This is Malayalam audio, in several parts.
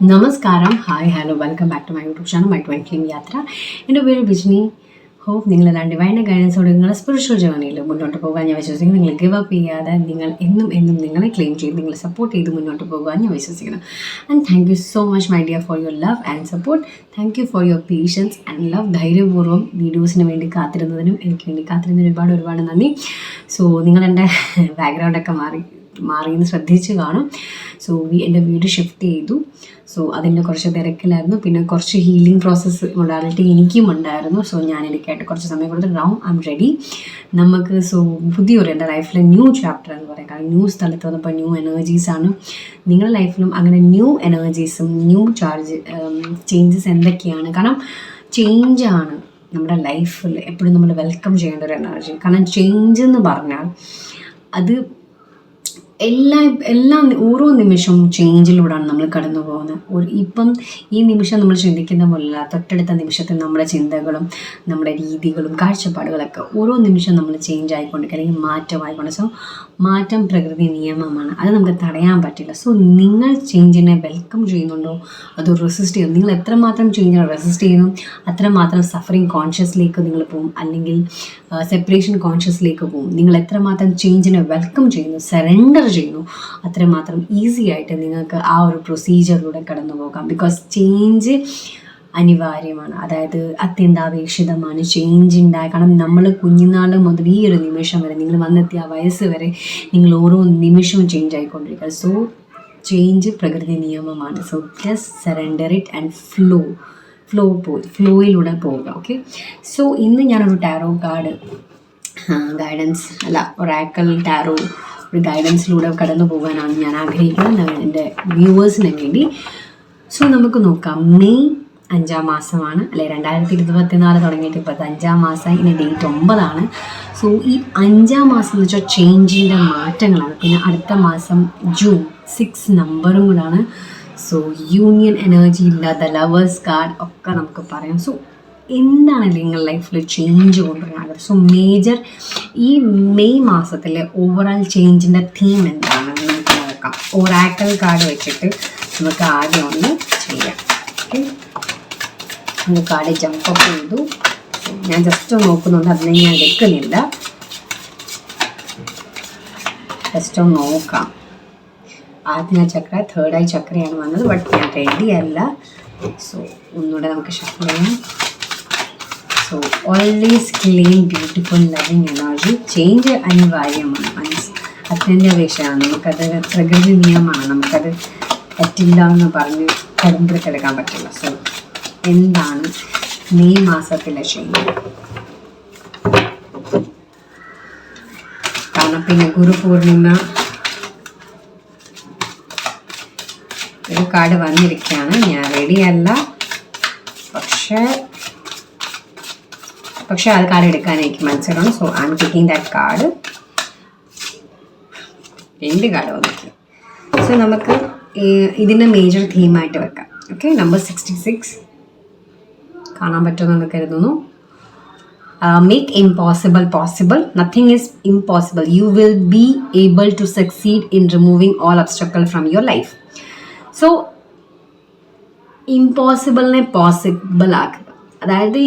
നമസ്കാരം. Hi hello welcome back to my YouTube channel my ട്വന്റിയും യാത്ര എന്റെ പേര് ബിജ്നി. ഹോപ്പ് നിങ്ങൾ ഡിവൈന്റെ ഗൈഡൻസോടെ നിങ്ങളുടെ സ്പിരിച്വൽ ജേർണിയിൽ മുന്നോട്ട് പോകാൻ ഞാൻ വിശ്വസിക്കുന്നു. നിങ്ങൾ ഗിവ് അപ്പ് ചെയ്യാതെ നിങ്ങൾ എന്നും എന്നും നിങ്ങളെ ക്ലെയിം ചെയ്ത് നിങ്ങളെ സപ്പോർട്ട് ചെയ്ത് മുന്നോട്ട് പോകാൻ ഞാൻ വിശ്വസിക്കുന്നു. And thank you so much my dear for your love and support thank you for your patience and love ധൈര്യപൂർവം വീഡിയോസിന് വേണ്ടി കാത്തിരുന്നതിനും എനിക്ക് വേണ്ടി കാത്തിരുന്നതിനും ഒരുപാട് ഒരുപാട് നന്ദി. സോ നിങ്ങളെന്റെ ബാക്ക്ഗ്രൗണ്ടൊക്കെ മാറി മാറിയെന്ന് ശ്രദ്ധിച്ച് കാണും. സോ എന്റെ വീട് ഷിഫ്റ്റ് ചെയ്തു. സോ അതിന്റെ കുറച്ച് തിരക്കിലായിരുന്നു. പിന്നെ കുറച്ച് ഹീലിംഗ് പ്രോസസ്സ് മൊഡാലിറ്റി എനിക്കും ഉണ്ടായിരുന്നു. സോ ഞാൻ എനിക്കായിട്ട് കുറച്ച് സമയം കൊടുത്ത് റൗ ഐ റെഡി നമുക്ക് സോ പുതിയൊരു എന്റെ ലൈഫിലെ ന്യൂ ചാപ്റ്റർ എന്ന് പറയാം. കാരണം ന്യൂ സ്ഥലത്ത് വന്നപ്പോൾ ന്യൂ എനർജീസാണ് നിങ്ങളുടെ ലൈഫിലും അങ്ങനെ ന്യൂ എനർജീസും ന്യൂ ചാർജ് ചേഞ്ചസ് എന്തൊക്കെയാണ്? കാരണം ചേഞ്ചാണ് നമ്മുടെ ലൈഫിൽ എപ്പോഴും നമ്മൾ വെൽക്കം ചെയ്യേണ്ട ഒരു എനർജി കാരണം ചേഞ്ച് എന്ന് പറഞ്ഞാൽ അത് എല്ലാ എല്ലാ ഓരോ നിമിഷവും ചേഞ്ചിലൂടെയാണ് നമ്മൾ കടന്നു പോകുന്നത്. ഇപ്പം ഈ നിമിഷം നമ്മൾ ചിന്തിക്കുന്ന പോലെയല്ല. തൊട്ടടുത്ത നിമിഷത്തിൽ നമ്മുടെ ചിന്തകളും നമ്മുടെ രീതികളും കാഴ്ചപ്പാടുകളൊക്കെ ഓരോ നിമിഷം നമ്മൾ ചേഞ്ച് ആയിക്കൊണ്ടിരിക്കുക അല്ലെങ്കിൽ മാറ്റമായിക്കൊണ്ട് സോ മാറ്റം പ്രകൃതി നിയമമാണ്. അത് നമുക്ക് തടയാൻ പറ്റില്ല. സോ നിങ്ങൾ ചേഞ്ചിനെ വെൽക്കം ചെയ്യുന്നുണ്ടോ? അതോ റെസിസ്റ്റ് ചെയ്യുന്നു? നിങ്ങൾ എത്രമാത്രം ചേഞ്ചിനെ റെസിസ്റ്റ് ചെയ്യുന്നു? അത്രമാത്രം സഫറിങ് കോൺഷ്യസിലേക്ക് നിങ്ങൾ പോകും. അല്ലെങ്കിൽ സെപ്പറേഷൻ കോൺഷ്യസിലേക്ക് പോകും. നിങ്ങൾ എത്രമാത്രം ചേഞ്ചിനെ വെൽക്കം ചെയ്യുന്നു? സറണ്ടർ ചെയ്യുന്നു അത്രമാത്രം ഈസി ആയിട്ട് നിങ്ങൾക്ക് ആ ഒരു പ്രൊസീജിയറിലൂടെ കടന്നു പോകാം. ബിക്കോസ് ചേഞ്ച് അനിവാര്യമാണ്. അതായത് അത്യന്താപേക്ഷിതമാണ്. ചേഞ്ച് ഉണ്ടായ കാരണം നമ്മൾ കുഞ്ഞുനാൾ മുതൽ ഈ ഒരു നിമിഷം വരെ നിങ്ങൾ വന്നെത്തിയ ആ വയസ്സ് വരെ നിങ്ങൾ ഓരോ നിമിഷവും ചേഞ്ച് ആയിക്കൊണ്ടിരിക്കുക. സോ ചേഞ്ച് പ്രകൃതി നിയമമാണ്. So just surrender it and flow flow പോയി ഫ്ലോയിലൂടെ പോവുക ഓക്കെ സോ ഇന്ന് ഞാനൊരു ടാരോ കാർഡ് ഗൈഡൻസ് അല്ല ഒരാക്കൽ ടാറോ ഒരു ഗൈഡൻസിലൂടെ കടന്നു പോകാനാണ് ഞാൻ ആഗ്രഹിക്കുന്നത് എന്റെ വ്യൂവേഴ്സിന് വേണ്ടി. സോ നമുക്ക് നോക്കാം. മെയ് അഞ്ചാം മാസമാണ്. അല്ലെ രണ്ടായിരത്തി ഇരുപത്തിനാല് തുടങ്ങിയിട്ട് ഇപ്പോഴത്തെ അഞ്ചാം മാസം ഇനി ഡേറ്റ് ഒമ്പതാണ്. സോ ഈ അഞ്ചാം മാസം എന്ന് വെച്ചാൽ ചേഞ്ചിന്റെ മാറ്റങ്ങളാണ്. പിന്നെ അടുത്ത മാസം ജൂൺ സിക്സ് നമ്പറും കൂടാണ്. സോ യൂണിയൻ എനർജി ഇല്ലാത്ത ലവേഴ്സ് കാർഡ് ഒക്കെ നമുക്ക് പറയാം. സോ എന്താണ് നിങ്ങളുടെ ലൈഫിൽ ചേഞ്ച് കൊണ്ടുവരുന്നത്? സോ മേജർ ഈ മെയ് മാസത്തിലെ ഓവറോൾ ചേഞ്ചിന്റെ തീം എന്താണെന്ന് നമുക്ക് നോക്കാം. ഒറാക്കൽ കാർഡ് വെച്ചിട്ട് നമുക്ക് ആദ്യം ഒന്ന് ചെയ്യാം. ഓക്കെ നമുക്ക് കാർഡ് ജമ്പ് അപ്പ് ചെയ്തു. ഞാൻ ജസ്റ്റ് നോക്കുന്നുണ്ട് അതിനെ ഞാൻ എടുക്കുന്നില്ല. ജസ്റ്റ് നോക്കാം. ആദ്യ ചക്ര തേർഡ് ഐ ചക്രയാണ് വന്നത് ബട്ട് ഞാൻ റെഡി അല്ല. സോ ഒന്നുകൂടെ നമുക്ക് ഷഫിൾ ചെയ്യാം. So always clean beautiful loving energy change അനിവാര്യമാണ്. മീൻസ് അത്യന്താപേക്ഷയാണ്. നമുക്കത് പ്രകൃതി നിയമമാണ് നമുക്കത് പറ്റില്ല എന്ന് പറഞ്ഞ് കടുമ്പിടുത്തെടുക്കാൻ പറ്റില്ല. സോ എന്താണ് മെയ് മാസത്തിലെ ചേഞ്ച് കാരണം പിന്നെ ഗുരു പൂർണിമ ഒരു കാർഡ് വന്നിരിക്കുകയാണ്. ഞാൻ റെഡിയല്ല പക്ഷേ പക്ഷേ അത് കാർഡ് എടുക്കാൻ എനിക്ക് so I'm taking that card രണ്ട് കാർഡ് വന്നിട്ടുണ്ട്. സോ നമുക്ക് ഇതിന്റെ മേജർ തീമായിട്ട് വെക്കാം. ഓക്കെ നമ്പർ സിക്സ്റ്റി സിക്സ് കാണാൻ പറ്റുമെന്ന് കരുതുന്നു. Make impossible possible nothing is impossible you will be able to succeed in removing all obstacle from your life so ഇംപോസിബിളിനെ possible ആക്കുക. അതായത്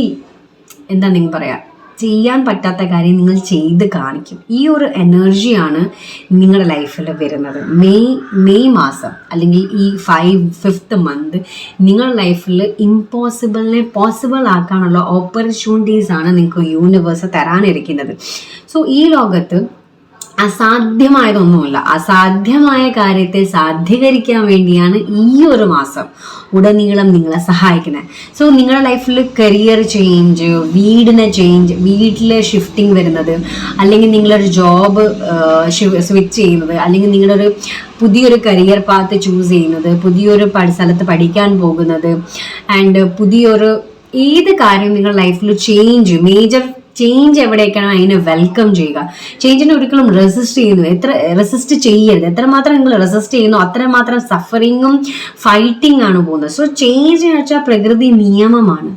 എന്താ നിങ്ങൾ പറയാ. ചെയ്യാൻ പറ്റാത്ത കാര്യം നിങ്ങൾ ചെയ്ത് കാണിക്കും. ഈ ഒരു എനർജിയാണ് നിങ്ങളുടെ ലൈഫിൽ വരുന്നത്. മെയ് മെയ് മാസം അല്ലെങ്കിൽ ഈ ഫൈവ് ഫിഫ്ത്ത് മന്ത് നിങ്ങളുടെ ലൈഫിൽ ഇമ്പോസിബിളിനെ പോസിബിൾ ആക്കാനുള്ള ഓപ്പർച്യൂണിറ്റീസ് ആണ് നിങ്ങൾക്ക് യൂണിവേഴ്സ് തരാനിരിക്കുന്നത്. സോ ഈ ലോകത്ത് അസാധ്യമായതൊന്നുമില്ല. അസാധ്യമായ കാര്യത്തെ സാധ്യീകരിക്കാൻ വേണ്ടിയാണ് ഈ ഒരു മാസം ഉടനീളം നിങ്ങളെ സഹായിക്കുന്നത് സോ നിങ്ങളുടെ ലൈഫിൽ കരിയർ ചേഞ്ച് വീടിനെ ചേഞ്ച് വീട്ടിലെ ഷിഫ്റ്റിംഗ് വരുന്നത് അല്ലെങ്കിൽ നിങ്ങളൊരു ജോബ് സ്വിച്ച് ചെയ്യുന്നത് അല്ലെങ്കിൽ നിങ്ങളുടെ ഒരു പുതിയൊരു കരിയർ പാത്ത് ചൂസ് ചെയ്യുന്നത് പുതിയൊരു സ്ഥലത്ത് പഠിക്കാൻ പോകുന്നത് ആൻഡ് പുതിയൊരു ഏത് കാര്യം നിങ്ങളുടെ ലൈഫിൽ ചേഞ്ച് മേജർ ചേഞ്ച് എവിടേക്കാണ് അതിനെ വെൽക്കം ചെയ്യുക. ചേഞ്ചിനെ ഒരിക്കലും റെസിസ്റ്റ് ചെയ്യുന്നു. എത്ര റെസിസ്റ്റ് ചെയ്യരുത്. എത്രമാത്രം നിങ്ങൾ റെസിസ്റ്റ് ചെയ്യുന്നു അത്രമാത്രം സഫറിങ്ങും ഫൈറ്റിംഗ് ആണ് പോകുന്നത്. സോ ചേഞ്ച് എന്ന് വെച്ചാൽ പ്രകൃതി നിയമമാണ്.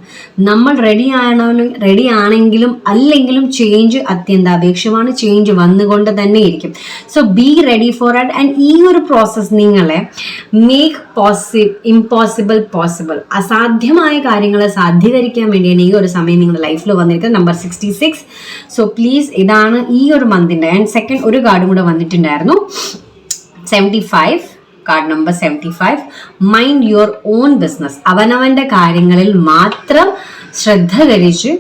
നമ്മൾ റെഡി ആണെങ്കിലും റെഡി ആണെങ്കിലും അല്ലെങ്കിലും ചേഞ്ച് അത്യന്താപേക്ഷമാണ്. ചേഞ്ച് വന്നുകൊണ്ട് തന്നെ ഇരിക്കും. So be ready for and ഈ ഒരു പ്രോസസ് നിങ്ങളെ മേക്ക് പോസി ഇമ്പോസിബിൾ പോസിബിൾ അസാധ്യമായ കാര്യങ്ങളെ സാധ്യീകരിക്കാൻ വേണ്ടിയാണ് ഈ ഒരു സമയം നിങ്ങളുടെ ലൈഫിൽ വന്നിരിക്കുന്നത്. Number sixty six so please ഇതാണ് ഈ ഒരു മന്തിന്റെ ആൻഡ് സെക്കൻഡ് ഒരു കാർഡും കൂടെ വന്നിട്ടുണ്ടായിരുന്നു. Seventy five card number seventy five mind your own business അവനവന്റെ കാര്യങ്ങളിൽ മാത്രം ശ്രദ്ധ കരിച്ച്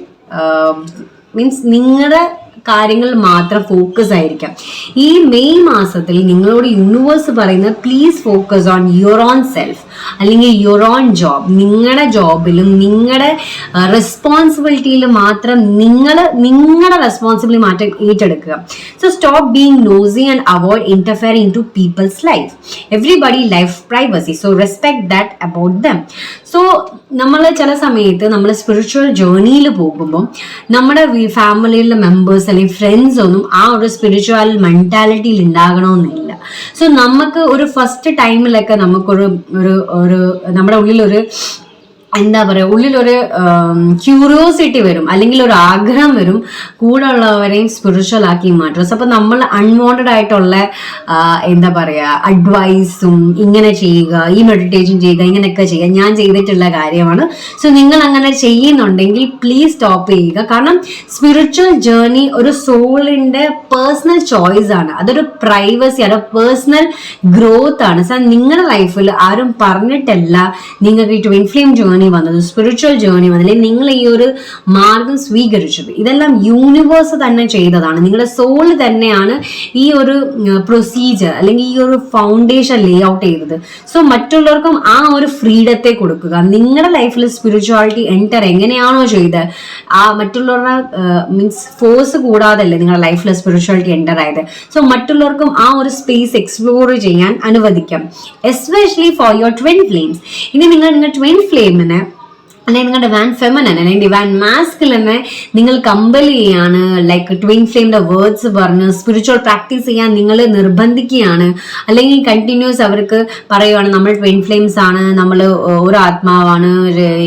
മീൻസ് നിങ്ങളുടെ കാര്യങ്ങൾ മാത്രം ഫോക്കസ് ആയിരിക്കാം. ഈ മെയ് മാസത്തിൽ നിങ്ങളോട് യൂണിവേഴ്സ് പറയുന്നത് please focus on your own self അല്ലെങ്കിൽ യുവർ ഓൺ ജോബ് നിങ്ങളുടെ ജോബിലും നിങ്ങളുടെ റെസ്പോൺസിബിലിറ്റിയിൽ മാത്രം നിങ്ങൾ നിങ്ങളുടെ റെസ്പോൺസിബിലിറ്റി മാറ്റം ഏറ്റെടുക്കുക. So stop being nosy and avoid interfere in to people's life everybody life privacy so respect that about them so നമ്മൾ ചില സമയത്ത് നമ്മൾ സ്പിരിച്വൽ ജേർണിയിൽ പോകുമ്പോൾ നമ്മുടെ ഫാമിലിയിലെ മെമ്പേഴ്സ് അല്ലെങ്കിൽ ഫ്രണ്ട്സ് ഒന്നും ആ ഒരു സ്പിരിച്വൽ മെന്റാലിറ്റിയിൽ ഉണ്ടാകണമെന്നില്ല. സോ നമുക്ക് ഒരു ഫസ്റ്റ് ടൈമിലൊക്കെ നമുക്കൊരു ഒരു ഒരു നമ്മുടെ ഉള്ളിലൊരു എന്താ പറയുക ഉള്ളിലൊരു ക്യൂരിയോസിറ്റി വരും അല്ലെങ്കിൽ ഒരു ആഗ്രഹം വരും കൂടെ ഉള്ളവരെയും സ്പിരിച്വൽ ആക്കി മാറ്റും. സോ അപ്പോൾ നമ്മൾ അൺവാണ്ടഡ് ആയിട്ടുള്ള എന്താ പറയുക അഡ്വൈസും ഇങ്ങനെ ചെയ്യുക ഈ മെഡിറ്റേഷൻ ചെയ്യുക ഇങ്ങനെയൊക്കെ ചെയ്യുക ഞാൻ ചെയ്തിട്ടുള്ള കാര്യമാണ്. സോ നിങ്ങൾ അങ്ങനെ ചെയ്യുന്നുണ്ടെങ്കിൽ പ്ലീസ് സ്റ്റോപ്പ് ചെയ്യുക. കാരണം സ്പിരിച്വൽ ജേർണി ഒരു സോളിന്റെ പേഴ്സണൽ ചോയ്സ് ആണ്. അതൊരു പ്രൈവസി അതൊരു പേഴ്സണൽ ഗ്രോത്ത് ആണ്. സോ നിങ്ങളുടെ ലൈഫിൽ ആരും പറഞ്ഞിട്ടല്ല നിങ്ങൾക്ക് ഈ ട്വിൻ ജേർണി വന്നത് സ്പിരിച്വൽ ജേർണി വന്നത് അല്ലെങ്കിൽ നിങ്ങൾ ഈ ഒരു മാർഗം സ്വീകരിച്ചത് ഇതെല്ലാം യൂണിവേഴ്സ് തന്നെ ചെയ്തതാണ്. നിങ്ങളുടെ സോൾ തന്നെയാണ് ഈ ഒരു പ്രൊസീജിയർ അല്ലെങ്കിൽ ഈ ഒരു ഫൗണ്ടേഷൻ ലേ ഔട്ട് ചെയ്തത്. സോ മറ്റുള്ളവർക്കും ആ ഒരു ഫ്രീഡത്തെ കൊടുക്കുക. നിങ്ങളുടെ ലൈഫിൽ സ്പിരിച്വാലിറ്റി എന്റർ എങ്ങനെയാണോ ചെയ്ത് ആ മറ്റുള്ളവരുടെ മീൻസ് ഫോഴ്സ് കൂടാതല്ലേ നിങ്ങളുടെ ലൈഫിൽ സ്പിരിച്വാലിറ്റി എന്റർ ആയത്. സോ മറ്റുള്ളവർക്കും ആ ഒരു സ്പേസ് എക്സ്പ്ലോർ ചെയ്യാൻ അനുവദിക്കാം. Especially for your twin flames ഇനി നിങ്ങൾ നിങ്ങളുടെ ട്വിൻ ഫ്ലെയിമിനെ അല്ലെങ്കിൽ നിങ്ങളുടെ വാൻ ഫെമനൻ അല്ലെങ്കിൽ ഡിവാൻ തന്നെ നിങ്ങൾ കമ്പൽ ചെയ്യാണ് ലൈക്ക് ട്വിൻ ഫ്ലെയിമിന്റെ വേർഡ്സ് പറഞ്ഞ് സ്പിരിച്വൽ പ്രാക്ടീസ് ചെയ്യാൻ നിങ്ങൾ നിർബന്ധിക്കുകയാണ്. അല്ലെങ്കിൽ കണ്ടിന്യൂസ് അവർക്ക് പറയുവാണ് നമ്മൾ ട്വിൻ ഫ്ലെയിംസ് ആണ് നമ്മൾ ഒരു ആത്മാവാണ്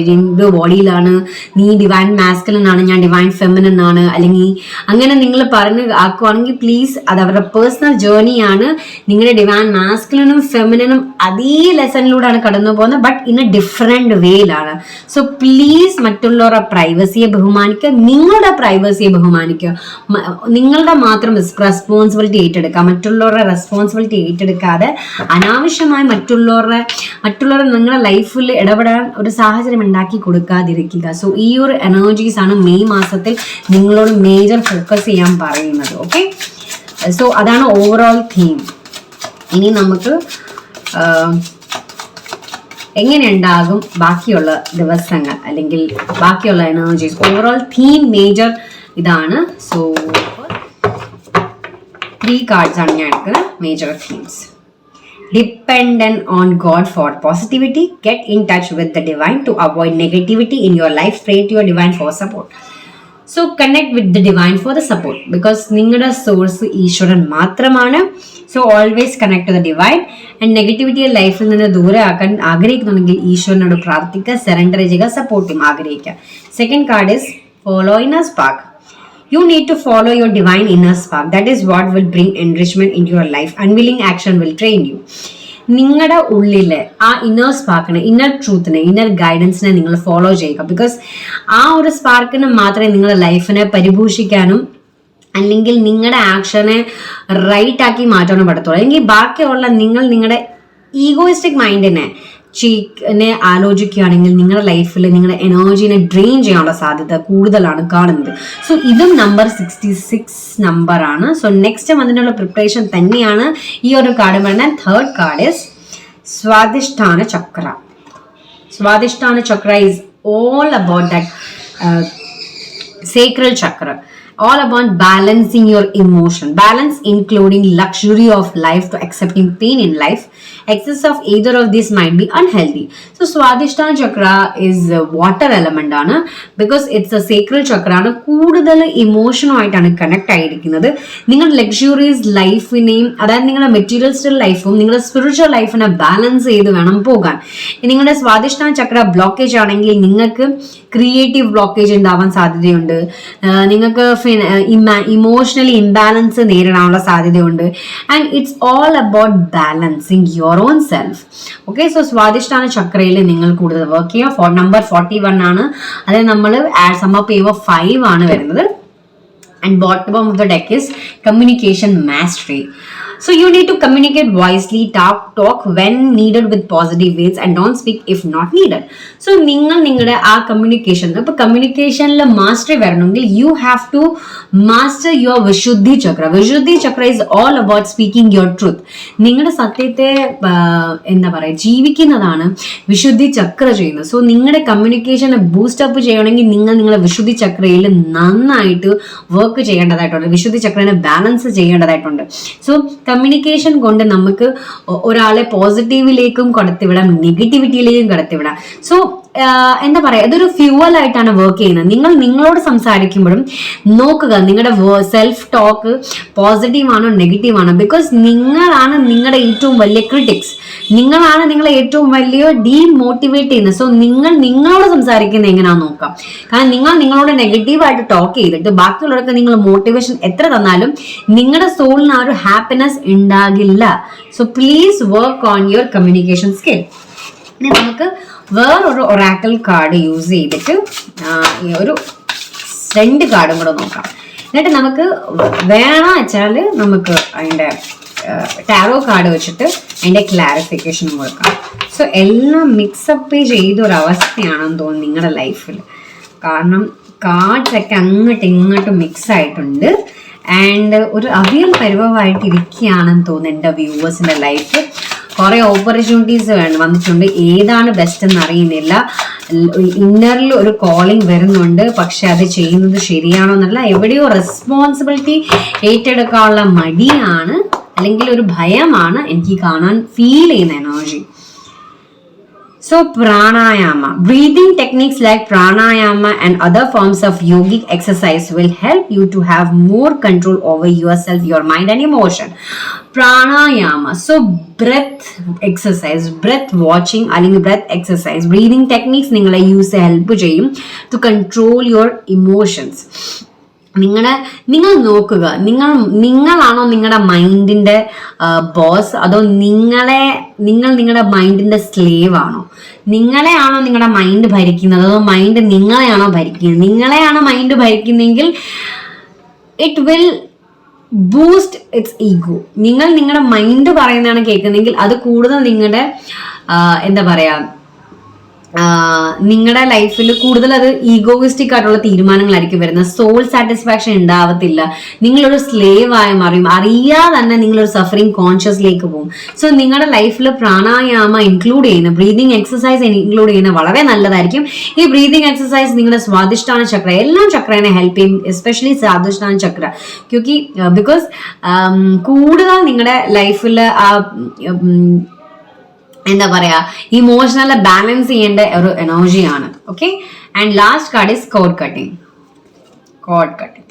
രണ്ട് ബോഡിയിലാണ് നീ ഡിവൈൻ മാസ്കിലൻ ആണ് ഞാൻ ഡിവൈൻ ഫെമിനൻ ആണ്. അല്ലെങ്കിൽ അങ്ങനെ നിങ്ങൾ പറഞ്ഞ് ആക്കുവാണെങ്കിൽ പ്ലീസ് അത് അവരുടെ പേഴ്സണൽ ജേർണിയാണ് നിങ്ങളുടെ ഡിവൈൻ മാസ്കിലനും ഫെമിനനും അതേ ലെസണിലൂടെയാണ് കടന്നു പോകുന്നത് ബട്ട് ഇൻ എ ഡിഫറെന്റ് വേയിലാണ് സോ പ്ലീസ് മറ്റുള്ളവരുടെ പ്രൈവസിയെ ബഹുമാനിക്കുക നിങ്ങളുടെ പ്രൈവസിയെ ബഹുമാനിക്കുക. നിങ്ങളുടെ മാത്രം റെസ്പോൺസിബിലിറ്റി ഏറ്റെടുക്കുക. മറ്റുള്ളവരുടെ റെസ്പോൺസിബിലിറ്റി ഏറ്റെടുക്കാതെ അനാവശ്യമായി മറ്റുള്ളവരുടെ മറ്റുള്ളവരെ നിങ്ങളുടെ ലൈഫിൽ ഇടപെടാൻ ഒരു സാഹചര്യം ഉണ്ടാക്കി കൊടുക്കാതിരിക്കുക. സോ ഈ ഒരു എനർജീസ് ആണ് മെയ് മാസത്തിൽ നിങ്ങളോട് മേജർ ഫോക്കസ് ചെയ്യാൻ പറയുന്നത്. ഓക്കെ സോ അതാണ് ഓവറോൾ തീം ഇനി നമുക്ക് എങ്ങനെ ഉണ്ടാകും ബാക്കിയുള്ള ദിവസങ്ങൾ അല്ലെങ്കിൽ ബാക്കിയുള്ള എനർജീസ് ഓവറോൾ തീം മേജർ ഇതാണ് സോ ത്രീ കാർഡ്സ് ആണ് ഞാൻ എടുക്കുന്നത് major themes on God for positivity. Get in touch with the divine to avoid negativity in your life. Pray to your divine for support. So connect with the divine for the support because നിങ്ങളുടെ സോഴ്സ് ഈശ്വരൻ മാത്രമാണ് so always connect to the divine and നെഗറ്റിവിറ്റിയെ ലൈഫിൽ നിന്ന് ദൂരെ ആക്കാൻ ആഗ്രഹിക്കുന്നുണ്ടെങ്കിൽ ഈശ്വരനോട് പ്രാർത്ഥിക്കുക സറണ്ടർ ചെയ്യുക സപ്പോർട്ടും ആഗ്രഹിക്കുക second card is follow in a spark You need to follow your divine inner spark. That is what will bring enrichment into your life. Unwilling action will train you. നിങ്ങളുടെ ഉള്ളിലെ ആ ഇന്നർ സ്പാർക്കിനെ ഇന്നർ ട്രൂത്തിനെ ഇന്നർ ഗൈഡൻസിനെ നിങ്ങൾ ഫോളോ ചെയ്യുക. ബിക്കോസ് ആ ഒരു സ്പാർക്കിന് മാത്രമേ നിങ്ങളുടെ ലൈഫിനെ പരിഭൂഷിക്കാനും അല്ലെങ്കിൽ നിങ്ങളുടെ ആക്ഷനെ റൈറ്റ് ആക്കി മാറ്റാനും പറ്റത്തുള്ളൂ. അല്ലെങ്കിൽ ബാക്കിയുള്ള നിങ്ങൾ നിങ്ങളുടെ ഈഗോയിസ്റ്റിക് മൈൻഡിനെ ചീക്കിനെ ആലോചിക്കുകയാണെങ്കിൽ നിങ്ങളുടെ ലൈഫിൽ നിങ്ങളുടെ എനർജീനെ ഡ്രെയിൻ ചെയ്യാനുള്ള സാധ്യത കൂടുതലാണ് കാണുന്നത്. സോ ഇതും നമ്പർ സിക്സ്റ്റി സിക്സ് നമ്പർ ആണ് സോ നെക്സ്റ്റ് മന്തിനുള്ള പ്രിപ്പറേഷൻ തന്നെയാണ് ഈ ഒരു കാർഡ് പറഞ്ഞാൽ third card is Swadhisthana chakra. Swadhisthana chakra is all about that sacral chakra all about balancing your emotion balance including luxury of life to accepting pain in life excess of either of these might be unhealthy swadhisthana chakra is a water element ആണ് because it's a sacral chakra ആണ് കൂടുതൽ ഇമോഷനുമായിട്ടാണ് കണക്ട് ആയിരിക്കുന്നത് നിങ്ങളുടെ ലക്ഷറീസ് ലൈഫിനെയും അതായത് നിങ്ങളുടെ മെറ്റീരിയൽസ്റ്റൽ ലൈഫും നിങ്ങളുടെ സ്പിരിച്വൽ ലൈഫിനെ ബാലൻസ് ചെയ്ത് വേണം പോകാൻ നിങ്ങളുടെ സ്വാദിഷ്ഠാന ചക്ര ബ്ലോക്കേജ് ആണെങ്കിൽ നിങ്ങൾക്ക് ക്രിയേറ്റീവ് ബ്ലോക്കേജ് ഉണ്ടാവാൻ സാധ്യതയുണ്ട്. നിങ്ങൾക്ക് ഇമോഷണലി ഇംബാലൻസ് നേരിടാനുള്ള സാധ്യതയുണ്ട്. And it's all about balancing your own self okay so Swadhisthana ചക്രയിൽ നിങ്ങൾ കൂടുതൽ വർക്ക് ചെയ്യുക. ഫോർ നമ്പർ ഫോർട്ടി വൺ ആണ്. അതായത് നമ്മൾ സമ്മപ്പ് ചെയ്യുമ്പോൾ ഫൈവ് ആണ് വരുന്നത്. And bottom of the deck is communication mastery. So you need to communicate wisely talk talk when needed with positive ways and don't speak if not needed. So നിങ്ങൾ നിങ്ങളുടെ ആ കമ്മ്യൂണിക്കേഷൻ ഇപ്പൊ കമ്മ്യൂണിക്കേഷനിൽ മാസ്റ്ററി വരണമെങ്കിൽ you have to master your Vishuddhi chakra Vishuddhi chakra is all about speaking your truth നിങ്ങളുടെ സത്യത്തെ എന്താ പറയുക ജീവിക്കുന്നതാണ് വിശുദ്ധി ചക്ര ചെയ്യുന്നത്. സോ നിങ്ങളുടെ കമ്മ്യൂണിക്കേഷനെ ബൂസ്റ്റ് അപ്പ് ചെയ്യണമെങ്കിൽ നിങ്ങൾ നിങ്ങളുടെ വിശുദ്ധി ചക്രയിൽ നന്നായിട്ട് വർക്ക് ചെയ്യേണ്ടതായിട്ടുണ്ട്. വിശുദ്ധി ചക്രനെ ബാലൻസ് ചെയ്യേണ്ടതായിട്ടുണ്ട്. സോ കമ്മ്യൂണിക്കേഷൻ കൊണ്ട് നമുക്ക് ഒരാളെ പോസിറ്റീവിലേക്കും കടത്തിവിടാം നെഗറ്റിവിറ്റിയിലേക്കും കടത്തിവിടാം. സോ എന്താ പറയാ ഇതൊരു ഫ്യൂവൽ ആയിട്ടാണ് വർക്ക് ചെയ്യുന്നത്. നിങ്ങൾ നിങ്ങളോട് സംസാരിക്കുമ്പോഴും നോക്കുക നിങ്ങളുടെ സെൽഫ് ടോക്ക് പോസിറ്റീവ് ആണോ നെഗറ്റീവ് ആണോ? ബിക്കോസ് നിങ്ങളാണ് നിങ്ങളുടെ ഏറ്റവും വലിയ ക്രിട്ടിക്സ് നിങ്ങളാണ് നിങ്ങളെ ഏറ്റവും വലിയ ഡീമോട്ടിവേറ്റ് ചെയ്യുന്നത്. സോ നിങ്ങൾ നിങ്ങളോട് സംസാരിക്കുന്നത് എങ്ങനെയാണെന്ന് നോക്കാം. കാരണം നിങ്ങൾ നിങ്ങളോട് നെഗറ്റീവായിട്ട് ടോക്ക് ചെയ്തിട്ട് ബാക്കിയുള്ളവർക്ക് നിങ്ങൾ മോട്ടിവേഷൻ എത്ര തന്നാലും നിങ്ങളുടെ സോളിന് ആ ഒരു ഹാപ്പിനെസ് ഉണ്ടാകില്ല. So please work on your communication skill ഇനി നമുക്ക് വേറൊരു ഒറാക്കൽ കാർഡ് യൂസ് ചെയ്തിട്ട് ഒരു രണ്ട് കാർഡും കൂടെ നോക്കാം. എന്നിട്ട് നമുക്ക് വേണം വെച്ചാൽ നമുക്ക് അതിന്റെ ടാറോ കാർഡ് വെച്ചിട്ട് അതിന്റെ ക്ലാരിഫിക്കേഷൻ കൊടുക്കാം. സോ എല്ലാം മിക്സപ്പ് ചെയ്തൊരവസ്ഥയാണെന്ന് തോന്നുന്നു നിങ്ങളുടെ ലൈഫിൽ കാരണം കാർഡ്സൊക്കെ അങ്ങോട്ടും ഇങ്ങോട്ടും മിക്സ് ആയിട്ടുണ്ട്. ആൻഡ് ഒരു അവിയൽ പരിഭവമായിട്ട് ഇരിക്കുകയാണെന്ന് തോന്നുന്നു എന്റെ വ്യൂവേഴ്സിന്റെ ലൈഫ് കുറെ ഓപ്പർച്യൂണിറ്റീസ് വന്നിട്ടുണ്ട്. ഏതാണ് ബെസ്റ്റ് എന്ന് അറിയുന്നില്ല. ഇന്നറിൽ ഒരു കോളിംഗ് വരുന്നുണ്ട്. പക്ഷെ അത് ചെയ്യുന്നത് ശരിയാണോ എന്നല്ല. എവിടെയോ റെസ്പോൺസിബിലിറ്റി ഏറ്റെടുക്കാനുള്ള മടിയാണ് അല്ലെങ്കിൽ ഒരു ഭയമാണ് എനിക്ക് കാണാൻ ഫീൽ ചെയ്യുന്ന energy So, pranayama. Breathing techniques like pranayama and other forms of yogic exercise will help you to have more control over yourself, your mind, and emotion. Pranayama. So, breath exercise, breath watching, അല്ലെങ്കിൽ breath exercise, breathing techniques നിങ്ങളെ യൂസ് ഹെൽപ്പ് ചെയ്യും ടു കൺട്രോൾ യുവർ ഇമോഷൻസ് നിങ്ങളുടെ നിങ്ങൾ നോക്കുക നിങ്ങൾ നിങ്ങളാണോ നിങ്ങളുടെ മൈൻഡിന്റെ ബോസ് അതോ നിങ്ങളെ നിങ്ങൾ നിങ്ങളുടെ മൈൻഡിന്റെ സ്ലേവ് ആണോ നിങ്ങളെ ആണോ നിങ്ങളുടെ മൈൻഡ് ഭരിക്കുന്നത്? അതോ മൈൻഡ് നിങ്ങളെയാണോ ഭരിക്കുന്നത്? നിങ്ങളെയാണോ mind ഭരിക്കുന്നെങ്കിൽ it will boost its ego നിങ്ങൾ നിങ്ങളുടെ മൈൻഡ് പറയുന്നതാണ് കേൾക്കുന്നതെങ്കിൽ അത് കൂടുതൽ നിങ്ങളുടെ എന്താ പറയാ നിങ്ങളുടെ ലൈഫിൽ കൂടുതൽ അത് ഈഗോയിസ്റ്റിക് ആയിട്ടുള്ള തീരുമാനങ്ങളായിരിക്കും വരുന്നത്. സോൾ സാറ്റിസ്ഫാക്ഷൻ ഉണ്ടാവത്തില്ല നിങ്ങളൊരു സ്ലേവ് ആയി മാറിയും. അറിയാതെ തന്നെ നിങ്ങളൊരു സഫറിങ് കോൺഷ്യസിലേക്ക് പോകും. സോ നിങ്ങളുടെ ലൈഫിൽ പ്രാണായാമ ഇൻക്ലൂഡ് ചെയ്യുന്ന ബ്രീതിങ് എക്സസൈസ് ഇൻക്ലൂഡ് ചെയ്യുന്ന വളരെ നല്ലതായിരിക്കും. ഈ ബ്രീതിങ് എക്സസൈസ് നിങ്ങളുടെ സ്വാദിഷ്ടാന ചക്ര എല്ലാം ചക്രനെ ഹെൽപ്പ് ചെയ്യും. എസ്പെഷ്യലി സ്വാദിഷ്ടാന ചക്ര. ക്യൂക്കി ബിക്കോസ് കൂടുതൽ നിങ്ങളുടെ ലൈഫിൽ ആ എന്താ പറയാ ഇമോഷണൽ ബാലൻസ് ചെയ്യേണ്ട ഒരു എനർജിയാണ് okay and last card is cord cutting cord cutting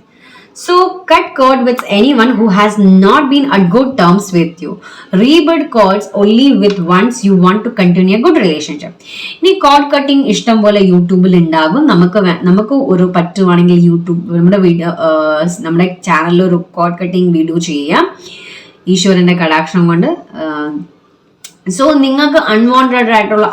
So, cut cord with anyone who has not been at good terms with you. റീബഡ് cords only with ones you want to continue a good relationship. ഇനി കോഡ് കട്ടിങ് ഇഷ്ടം പോലെ യൂട്യൂബിൽ ഉണ്ടാകും. നമുക്ക് നമുക്ക് ഒരു പറ്റുവാണെങ്കിൽ യൂട്യൂബ് നമ്മുടെ വീഡിയോ നമ്മുടെ ചാനലിൽ ഒരു കോഡ് കട്ടിങ് വീഡിയോ ചെയ്യാം. ഈശ്വരന്റെ കടാക്ഷം കൊണ്ട് സോ നിങ്ങൾക്ക് അൺവാണ്ടഡ് ആയിട്ടുള്ള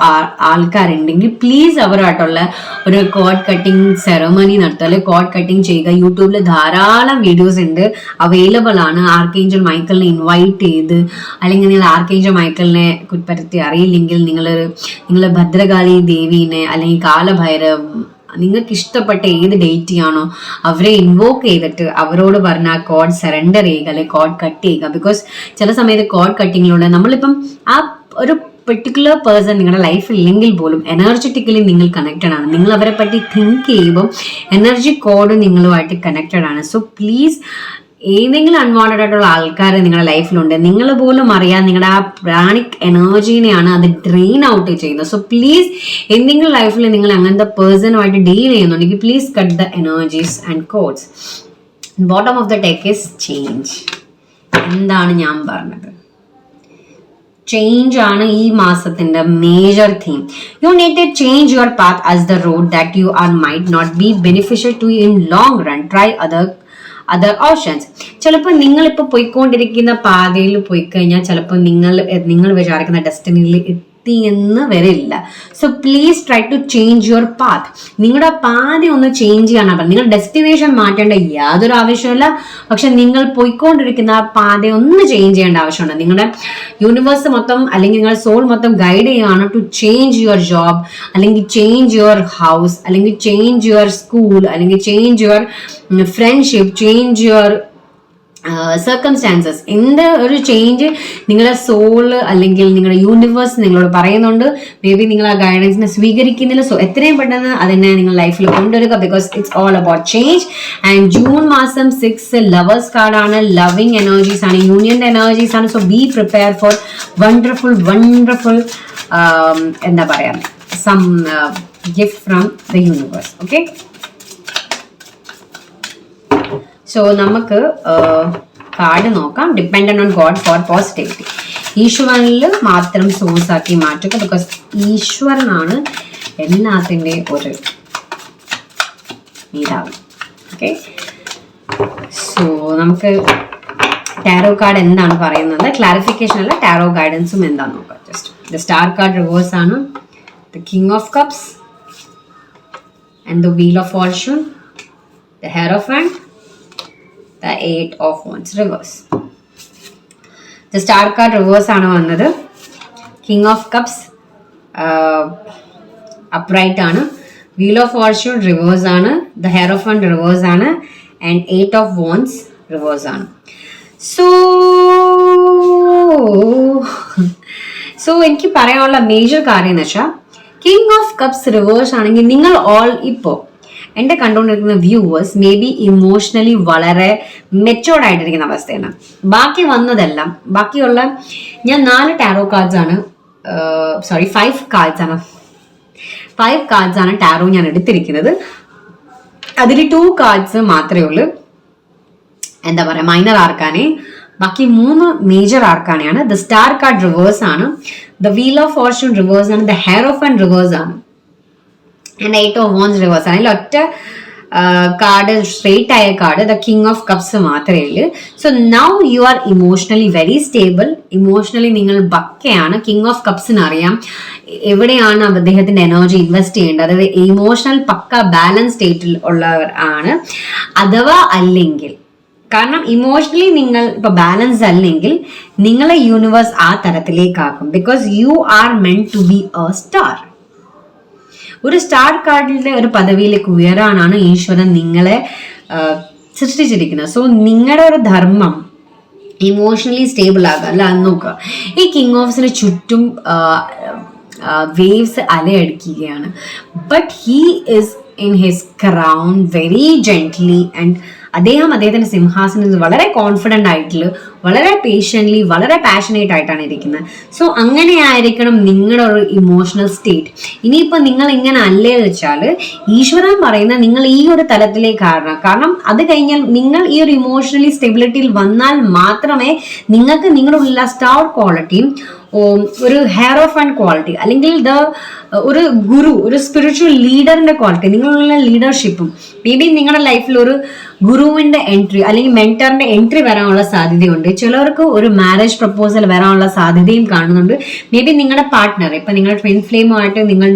ആൾക്കാരുണ്ടെങ്കിൽ പ്ലീസ് അവരായിട്ടുള്ള ഒരു കോഡ് കട്ടിംഗ് സെറമണി നടത്തുക അല്ലെങ്കിൽ കോഡ് കട്ടിംഗ് ചെയ്യുക. യൂട്യൂബിൽ ധാരാളം വീഡിയോസ് ഉണ്ട്. അവൈലബിൾ ആണ്. ആർക്കേഞ്ചൽ മൈക്കിളിനെ ഇൻവൈറ്റ് ചെയ്ത് അല്ലെങ്കിൽ നിങ്ങൾ ആർക്കേഞ്ചൽ മൈക്കിളിനെ കുറ്റപ്പെടുത്തി അറിയില്ലെങ്കിൽ നിങ്ങളൊരു നിങ്ങൾ ഭദ്രകാളി ദേവീനെ അല്ലെങ്കിൽ കാലഭൈരവ് നിങ്ങൾക്ക് ഇഷ്ടപ്പെട്ട ഏത് ഡേറ്റ് ആണോ അവരെ ഇൻവോക്ക് ചെയ്തിട്ട് അവരോട് പറഞ്ഞ ആ കോഡ് സറണ്ടർ ചെയ്യുക അല്ലെങ്കിൽ കോഡ് കട്ട് ചെയ്യുക. ബിക്കോസ് ചില സമയത്ത് കോഡ് കട്ടിങ്ങിലൂടെ നമ്മളിപ്പം ആ ഒരു പെർട്ടിക്കുലർ പേഴ്സൺ നിങ്ങളുടെ ലൈഫിൽ ഇല്ലെങ്കിൽ പോലും എനർജറ്റിക്കലി നിങ്ങൾ കണക്റ്റഡ് ആണ്. നിങ്ങൾ അവരെ പറ്റി തിങ്ക് ചെയ്യുമ്പോൾ എനർജി കോഡ് നിങ്ങളുമായിട്ട് കണക്റ്റഡ് ആണ്. സോ പ്ലീസ് ഏതെങ്കിലും അൺവാണ്ടഡ് ആയിട്ടുള്ള ആൾക്കാർ നിങ്ങളുടെ ലൈഫിലുണ്ട് നിങ്ങൾ പോലും അറിയാൻ നിങ്ങളുടെ ആ പ്രാണിക് എനർജീനെയാണ് അത് ഡ്രെയിൻ ഔട്ട് ചെയ്യുന്നത്. സോ പ്ലീസ് എന്തെങ്കിലും ലൈഫിൽ നിങ്ങൾ അങ്ങനത്തെ പേഴ്സണുമായിട്ട് ഡീൽ ചെയ്യുന്നുണ്ടെങ്കിൽ please cut the energies and cords bottom of the deck is change എന്താണ് ഞാൻ പറഞ്ഞത്? ചേഞ്ച് ആണ് ഈ മാസത്തിന്റെ major theme you need to change your path as the road that you are might not be beneficial to in long run try other other options ചിലപ്പോൾ നിങ്ങളിപ്പോൾ പോയിക്കൊണ്ടിരിക്കുന്ന പാതയിൽ പോയി കഴിഞ്ഞാൽ ചിലപ്പോൾ നിങ്ങൾ നിങ്ങൾ വിചാരിക്കുന്ന ഡെസ്റ്റിനിയിൽ എന്ന് വരില്ല. So please try to change your path നിങ്ങളുടെ പാതി ഒന്ന് ചേഞ്ച് ചെയ്യാൻ പറഞ്ഞു നിങ്ങൾ ഡെസ്റ്റിനേഷൻ മാറ്റേണ്ട യാതൊരു ആവശ്യമില്ല പക്ഷെ നിങ്ങൾ പോയിക്കൊണ്ടിരിക്കുന്ന ആ പാത ഒന്ന് ചേഞ്ച് ചെയ്യേണ്ട ആവശ്യമുണ്ട്. നിങ്ങളുടെ യൂണിവേഴ്സ് മൊത്തം അല്ലെങ്കിൽ നിങ്ങളുടെ സോൾ മൊത്തം ഗൈഡ് ചെയ്യുകയാണ് ടു ചേഞ്ച് യുവർ ജോബ് അല്ലെങ്കിൽ ചേഞ്ച് യുവർ ഹൗസ് അല്ലെങ്കിൽ ചേഞ്ച് യുവർ സ്കൂൾ അല്ലെങ്കിൽ change your friendship change your circumstances എന്ത് ഒരു ചേഞ്ച് നിങ്ങളുടെ സോൾ അല്ലെങ്കിൽ നിങ്ങളുടെ യൂണിവേഴ്സ് നിങ്ങളോട് പറയുന്നുണ്ട്? മേ ബി നിങ്ങൾ ആ ഗൈഡൻസിനെ സ്വീകരിക്കുന്നില്ല. സോ എത്രയും പെട്ടെന്ന് അതിനെ നിങ്ങൾ ലൈഫിൽ കൊണ്ടുവരിക because it's all about change and June മാസം സിക്സ് ലവേഴ്സ് കാർഡാണ് ലവിങ് എനർജീസ് ആണ്. യൂണിയന്റെ എനർജീസ് ആണ്. So be prepare for wonderful wonderful എന്താ പറയുക some gift from the universe okay so നമുക്ക് കാർഡ് നോക്കാം. Dependent on God for positivity ഈശ്വരനിൽ മാത്രം സോഴ്സ് ആക്കി മാറ്റുക ബിക്കോസ് ഈശ്വരനാണ് എല്ലാത്തിന്റെ ഒരു ഇതാവും ഓക്കെ സോ നമുക്ക് ടാരോ കാർഡ് എന്താണ് പറയുന്നത്? ക്ലാരിഫിക്കേഷൻ അല്ല ടാരോ ഗൈഡൻസും എന്താന്ന് നോക്കാം. Just the star card reverse ആണ്. The king of cups and the wheel of fortune the hair of and the eight of wands reverse. The star card reverse ആണ് വന്നത്. കിങ് ഓഫ് കപ്സ് അപ്രൈറ്റ് ആണ്. വീൽ ഓഫ് ഫോർച്യൂൺ റിവേഴ്സ് ആണ്. The hair of one reverse ആണ്. And eight of wands reverse ആണ്. സോ സോ എനിക്ക് പറയാനുള്ള മേജർ കാര്യം എന്ന് വെച്ചാൽ കിങ് ഓഫ് കപ്സ് റിവേഴ്സ് ആണെങ്കിൽ നിങ്ങൾ ഓൾ ഇപ്പോൾ എന്റെ കണ്ടുകൊണ്ടിരിക്കുന്ന വ്യൂവേഴ്സ് മേ ബി ഇമോഷണലി വളരെ മെച്ചോർഡ് ആയിട്ടിരിക്കുന്ന അവസ്ഥയാണ്. ബാക്കി വന്നതെല്ലാം ബാക്കിയുള്ള ഞാൻ നാല് ടാരോ കാർഡ്സ് ആണ് സോറി ഫൈവ് കാർഡ്സ് ആണ്. ഫൈവ് കാർഡ്സ് ആണ് ടാറോ ഞാൻ എടുത്തിരിക്കുന്നത്. അതിൽ ടു കാർഡ്സ് മാത്രമേ ഉള്ളൂ. എന്താ പറയുക മൈനർ ആർക്കാനെ ബാക്കി മൂന്ന് മേജർ ആർക്കാനെയാണ് ദ സ്റ്റാർ കാർഡ് റിവേഴ്സ് ആണ്. The wheel of fortune reverse ആണ്. The hair of and reverse ആണ്. എയ്റ്റ് ഓഫ് വോൺസ് റിവേഴ്സ് ആണ് അതിൽ ഒറ്റ കാർഡ് സ്ട്രേറ്റ് ആയ card the king of cups മാത്രമേ ഉള്ളൂ. So now you are emotionally very stable emotionally നിങ്ങൾ ബക്കയാണ്. കിങ് ഓഫ് കപ്സിന് അറിയാം. എവിടെയാണ് അദ്ദേഹത്തിന്റെ എനർജി ഇൻവെസ്റ്റ് ചെയ്യേണ്ടത്? അതായത് ഇമോഷണൽ പക്ക ബാലൻസ് സ്റ്റേറ്റിൽ ഉള്ളവർ ആണ്. അഥവാ അല്ലെങ്കിൽ കാരണം ഇമോഷണലി നിങ്ങൾ ഇപ്പൊ ബാലൻസ് അല്ലെങ്കിൽ നിങ്ങളെ യൂണിവേഴ്സ് ആ തരത്തിലേക്കാക്കും. Because you are meant to be a star ഒരു സ്റ്റാർ കാർഡിന്റെ ഒരു പദവിയിലേക്ക് ഉയരാനാണ് ഈശ്വരൻ നിങ്ങളെ സൃഷ്ടിച്ചിരിക്കുന്നത്. സോ നിങ്ങളുടെ ഒരു ധർമ്മം ഇമോഷണലി സ്റ്റേബിൾ ആകുക അല്ല? നോക്കുക. ഈ കിങ് ഓഫ്സിന് ചുറ്റും waves അലയടിക്കുകയാണ്. But he is in his crown very gently and അദ്ദേഹം അദ്ദേഹത്തിന്റെ സിംഹാസനത്തിൽ വളരെ കോൺഫിഡന്റ് ആയിട്ടുള്ള വളരെ പേഷ്യന്റ്ലി വളരെ പാഷനേറ്റ് ആയിട്ടാണ് ഇരിക്കുന്നത്. സോ അങ്ങനെ ആയിരിക്കണം നിങ്ങളുടെ ഒരു ഇമോഷണൽ സ്റ്റേറ്റ് ഇനിയിപ്പോൾ നിങ്ങൾ ഇങ്ങനെ അല്ലേ എന്ന് വെച്ചാൽ ഈശ്വരൻ പറയുന്ന നിങ്ങൾ ഈ ഒരു തലത്തിലേക്ക് കാരണം കാരണം അത് കഴിഞ്ഞാൽ നിങ്ങൾ ഈ ഒരു ഇമോഷണലി സ്റ്റെബിലിറ്റിയിൽ വന്നാൽ മാത്രമേ നിങ്ങൾക്ക് നിങ്ങളുടെ ഉള്ള സ്റ്റാർ ക്വാളിറ്റിയും ഒരു ഹെയർ ഓഫ് ആൻഡ് ക്വാളിറ്റി അല്ലെങ്കിൽ ദ ഒരു ഗുരു ഒരു സ്പിരിച്വൽ ലീഡറിന്റെ ക്വാളിറ്റി നിങ്ങളുള്ള ലീഡർഷിപ്പും മേ ബി നിങ്ങളുടെ ലൈഫിൽ ഒരു ഗുരുവിന്റെ എൻട്രി അല്ലെങ്കിൽ മെന്ററിന്റെ എൻട്രി വരാനുള്ള സാധ്യതയുണ്ട്. ചിലവർക്ക് ഒരു മാരേജ് പ്രപ്പോസൽ വരാനുള്ള സാധ്യതയും കാണുന്നുണ്ട്. മേ ബി നിങ്ങളുടെ പാർട്ട്ണർ ഇപ്പൊ നിങ്ങളുടെ ട്വിൻ ഫ്ലെയിമായിട്ട് നിങ്ങൾ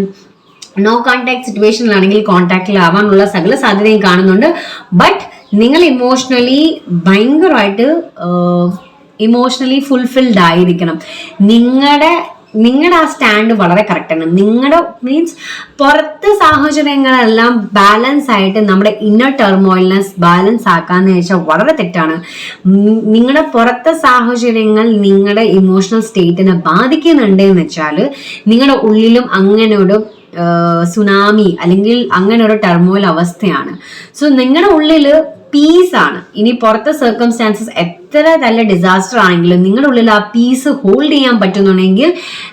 നോ കോൺടാക്ട് സിറ്റുവേഷനിലാണെങ്കിൽ കോൺടാക്റ്റിലാവാനുള്ള സകല സാധ്യതയും കാണുന്നുണ്ട്. ബട്ട് നിങ്ങൾ ഇമോഷണലി ഭയങ്കരമായിട്ട് ഇമോഷണലി ഫുൾഫിൽഡ് ആയിരിക്കണം. നിങ്ങളുടെ നിങ്ങളുടെ ആ സ്റ്റാൻഡ് വളരെ കറക്റ്റാണ് നിങ്ങളുടെ മീൻസ് പുറത്ത് സാഹചര്യങ്ങളെല്ലാം ബാലൻസ് ആയിട്ട് നമ്മുടെ ഇന്നർ ടെർമോയിൽനെസ് ബാലൻസ് ആക്കാന്ന് വെച്ചാൽ വളരെ തെറ്റാണ്. നിങ്ങളുടെ പുറത്തെ സാഹചര്യങ്ങൾ നിങ്ങളുടെ ഇമോഷണൽ സ്റ്റേറ്റിനെ ബാധിക്കുന്നുണ്ട് എന്ന് വെച്ചാൽ നിങ്ങളുടെ ഉള്ളിലും അങ്ങനെ ഒരു സുനാമി അല്ലെങ്കിൽ അങ്ങനെ ഒരു ടെർമോയിൽ അവസ്ഥയാണ്. സോ നിങ്ങളുടെ ഉള്ളിൽ പീസ് ആണ്. ഇനി പുറത്തെ സർക്കംസ്റ്റാൻസസ് എത്ര നല്ല ഡിസാസ്റ്റർ ആണെങ്കിലും നിങ്ങളുടെ ഉള്ളിൽ ആ പീസ് ഹോൾഡ് ചെയ്യാൻ പറ്റുന്നുണ്ടെങ്കിൽ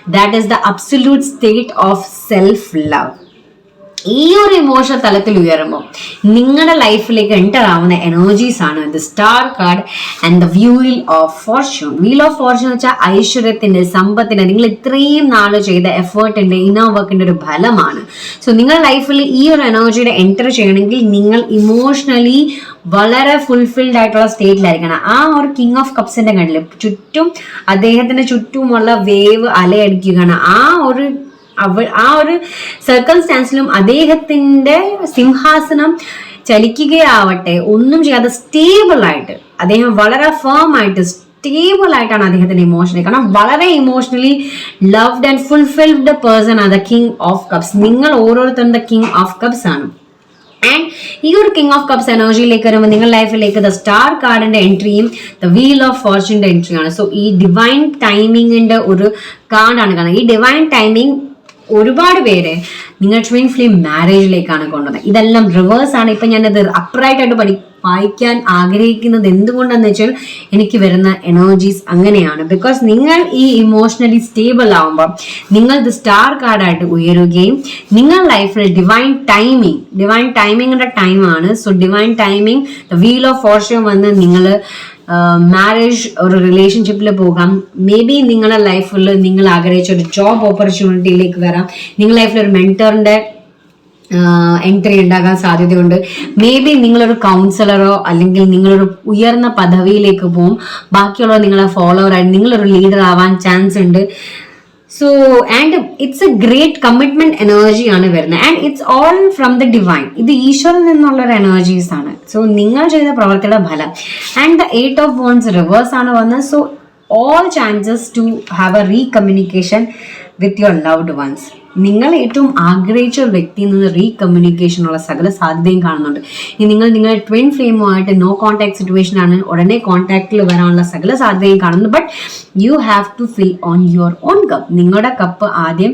that is the absolute state of self love ഈ ഒരു ഇമോഷണൽ തലത്തിൽ ഉയരുമ്പോൾ നിങ്ങളുടെ ലൈഫിലേക്ക് എന്റർ ആവുന്ന എനർജീസ് ആണ് the star card and the വ്യൂയിൽ of fortune wheel of fortune വെച്ചാൽ ഐശ്വര്യത്തിന്റെ സമ്പത്തിന്റെ നിങ്ങൾ ഇത്രയും നാൾ ചെയ്ത എഫേർട്ടിന്റെ ഇന്നർ വർക്കിന്റെ ഒരു ഫലമാണ്. സോ നിങ്ങളുടെ ലൈഫിൽ ഈ ഒരു എനർജിയുടെ എന്റർ ചെയ്യണമെങ്കിൽ നിങ്ങൾ ഇമോഷണലി വളരെ ഫുൾഫിൽഡ് ആയിട്ടുള്ള സ്റ്റേറ്റിലായിരിക്കണം ആ ഒരു കിങ് ഓഫ് കപ്സിന്റെ കണ്ടിൽ ചുറ്റും അദ്ദേഹത്തിന്റെ ചുറ്റുമുള്ള വേവ് അലയടിക്കുകയാണ്. ആ ഒരു അവ ആ ഒരു സർക്കംസ്റ്റാൻസിലും അദ്ദേഹത്തിന്റെ സിംഹാസനം ചലിക്കുകയാവട്ടെ ഒന്നും ചെയ്യാതെ സ്റ്റേബിൾ ആയിട്ട് അദ്ദേഹം വളരെ ഫേം ആയിട്ട് സ്റ്റേബിൾ ആയിട്ടാണ് അദ്ദേഹത്തിന്റെ ഇമോഷണലി കാരണം വളരെ emotionally loved and fulfilled person ആണ് ദ കിങ് ഓഫ് കപ്സ് നിങ്ങൾ ഓരോരുത്തരും ദ കിങ് ഓഫ് കപ്സ് ആണ്. ആൻഡ് ഈ ഒരു കിങ് ഓഫ് കപ്സ് എനർജിയിലേക്ക് വരുമ്പോൾ നിങ്ങളുടെ ലൈഫിലേക്ക് ദ സ്റ്റാർ കാർഡിന്റെ എൻട്രിയും ദ വീൽ ഓഫ് ഫോർച്യൂണിന്റെ എൻട്രിയാണ് സോ ഈ ഡിവൈൻ ടൈമിങ്ങിന്റെ ഒരു കാർഡാണ് കാരണം ഈ ഡിവൈൻ ടൈമിംഗ് ഒരുപാട് പേര് നിങ്ങൾ ട്വിൻ ഫ്ലെയിം മാരേജിലേക്കാണ് കൊണ്ടുവന്നത്. ഇതെല്ലാം റിവേഴ്സ് ആണ്. ഇപ്പൊ ഞാനത് അപ്രൈറ്റ് ആയിട്ട് പഠി വായിക്കാൻ ആഗ്രഹിക്കുന്നത് എന്തുകൊണ്ടെന്ന് വെച്ചാൽ എനിക്ക് വരുന്ന എനർജീസ് അങ്ങനെയാണ്. ബിക്കോസ് നിങ്ങൾ ഈ ഇമോഷണലി സ്റ്റേബിൾ ആവുമ്പോൾ നിങ്ങൾ ദ സ്റ്റാർ കാർഡായിട്ട് ഉയരുകയും നിങ്ങൾ ലൈഫിൽ ഡിവൈൻ ടൈമിംഗ് ഡിവൈൻ ടൈമിങ്ങിന്റെ ടൈമാണ് so divine timing the wheel of fortune വന്ന് നിങ്ങൾ മാരേജ് ഒരു റിലേഷൻഷിപ്പിൽ പോകാം. മേ ബി നിങ്ങളുടെ ലൈഫിൽ നിങ്ങൾ ആഗ്രഹിച്ച ഒരു ജോബ് ഓപ്പർച്യൂണിറ്റിയിലേക്ക് വരാം. നിങ്ങളുടെ ലൈഫിൽ ഒരു മെന്ററിന്റെ എൻട്രി ഉണ്ടാകാൻ സാധ്യതയുണ്ട്. മേ ബി നിങ്ങളൊരു കൗൺസിലറോ അല്ലെങ്കിൽ നിങ്ങളൊരു ഉയർന്ന പദവിയിലേക്ക് പോകും ബാക്കിയുള്ളവർ നിങ്ങളെ ഫോളോവർ ആയിട്ട് നിങ്ങളൊരു ലീഡർ ആവാൻ ചാൻസ് ഉണ്ട്. So and it's a great commitment energy ആണ് വരുന്നത്. And it's all from the divine ഇത് ഈശ്വരിൽ നിന്നുള്ള ഒരു എനർജീസ് ആണ്. സോ നിങ്ങൾ ചെയ്ത പ്രവർത്തിയുടെ ഫലം. And the eight of wands reverse ആണ് വന്നത്. So all chances to have a recommunication with your loved ones നിങ്ങൾ ഏറ്റവും ആഗ്രഹിച്ച ഒരു വ്യക്തിയിൽ നിന്ന് റീകമ്മ്യൂണിക്കേഷനുള്ള സകല സാധ്യതയും കാണുന്നുണ്ട്. ഇനി നിങ്ങൾ നിങ്ങളുടെ ട്വിൻ ഫ്ലെയിമുമായിട്ട് നോ കോൺടാക്ട് സിറ്റുവേഷൻ ആണ് ഉടനെ കോൺടാക്റ്റിൽ വരാനുള്ള സകല സാധ്യതയും കാണുന്നു but you have to fill on your own cup നിങ്ങളുടെ കപ്പ് ആദ്യം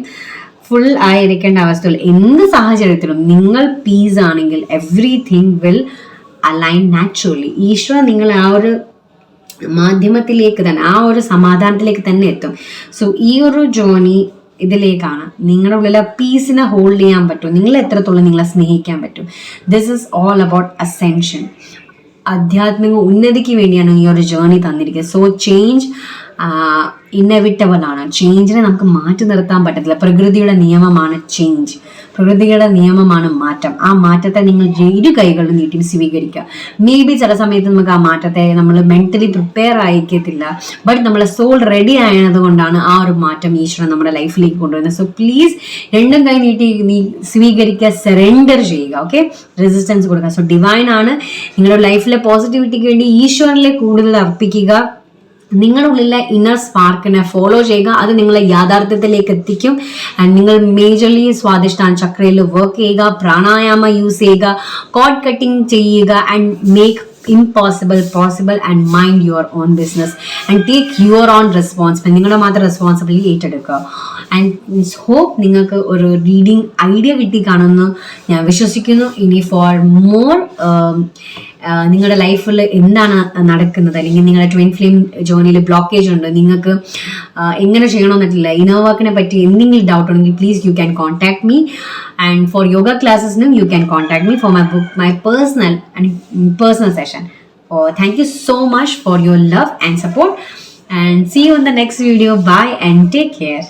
ഫുൾ ആയിരിക്കേണ്ട അവസ്ഥയിൽ എന്ത് സാഹചര്യത്തിലും നിങ്ങൾ പീസ് ആണെങ്കിൽ എവ്രിതിങ് വിൽ അലൈൻ നാച്ചുറലി ഈശ്വര നിങ്ങൾ ആ ഒരു മാധ്യമത്തിലേക്ക് തന്നെ ആ ഒരു സമാധാനത്തിലേക്ക് തന്നെ എത്തും. സോ ഈ ഒരു ജോണി ഇതിലേക്കാണ്. നിങ്ങളുടെ ഉള്ളിലെ പീസിനെ ഹോൾഡ് ചെയ്യാൻ പറ്റും. നിങ്ങൾ എത്രത്തോളം നിങ്ങളെ സ്നേഹിക്കാൻ പറ്റും. This is all about ascension ആധ്യാത്മിക ഉന്നതിക്ക് വേണ്ടിയാണ് ഈ ഒരു ജേർണി തന്നിരിക്കുന്നത്. സോ ചേഞ്ച് ഇന്നവിറ്റബിൾ ആണ് ചേഞ്ചിനെ നമുക്ക് മാറ്റി നിർത്താൻ പറ്റത്തില്ല. പ്രകൃതിയുടെ നിയമമാണ് ചേഞ്ച് പ്രകൃതിയുടെ നിയമമാണ് മാറ്റം. ആ മാറ്റത്തെ നിങ്ങൾ ഇരു കൈകളിൽ നീട്ടി സ്വീകരിക്കുക. മേ ബി ചില സമയത്ത് നമുക്ക് ആ മാറ്റത്തെ നമ്മൾ മെന്റലി പ്രിപ്പയർ ആയിരിക്കത്തില്ല ബട്ട് നമ്മളെ സോൾ റെഡി ആയത് കൊണ്ടാണ് ആ ഒരു മാറ്റം ഈശ്വരൻ നമ്മുടെ ലൈഫിലേക്ക് കൊണ്ടുവരുന്നത്. സോ പ്ലീസ് രണ്ടും കൈ നീട്ടി നീ സ്വീകരിക്കുക സെറണ്ടർ ചെയ്യുക ഓക്കെ റെസിസ്റ്റൻസ് കൊടുക്കുക. സോ ഡിവൈൻ ആണ്. നിങ്ങളുടെ ലൈഫിലെ പോസിറ്റിവിറ്റിക്ക് വേണ്ടി ഈശ്വരനിലെ കൂടുതൽ അർപ്പിക്കുക. നിങ്ങളുടെ ഉള്ളിലെ ഇന്നർ സ്പാർക്കിനെ ഫോളോ ചെയ്യുക. അത് നിങ്ങളെ യാഥാർത്ഥ്യത്തിലേക്ക് എത്തിക്കും. ആൻഡ് നിങ്ങൾ മേജർലി സ്വാദിഷ്ടാൻ ചക്രയിൽ വർക്ക് ചെയ്യുക. പ്രാണായാമ യൂസ് ചെയ്യുക. കോഡ് കട്ടിങ് ചെയ്യുക. And make impossible possible and mind your own business and take your own responsible നിങ്ങളുടെ മാത്രം റെസ്പോൺസിബിലിറ്റി ഏറ്റെടുക്കുക. ആൻഡ് ഹോപ്പ് നിങ്ങൾക്ക് ഒരു റീഡിങ് ഐഡിയ കിട്ടി കാണുമെന്ന് ഞാൻ വിശ്വസിക്കുന്നു. ഇനി ഫോർ മോർ നിങ്ങളുടെ ലൈഫിൽ എന്താണ് നടക്കുന്നത്? അല്ലെങ്കിൽ നിങ്ങളുടെ ട്വൻ ഫ്ലെയിം ജോണിയിൽ ബ്ലോക്കേജ് ഉണ്ട്? നിങ്ങൾക്ക് ആ, എങ്ങനെ ചെയ്യണമെന്നിട്ടില്ല ഇനോവാക്കിനെ പറ്റി എന്തെങ്കിലും ഡൗട്ട് ഉണ്ടെങ്കിൽ please you can contact me And for yoga classes, you can contact me for my book, my personal and personal session. Oh, thank you so much for your love and support. And see you in the next video. Bye and take care.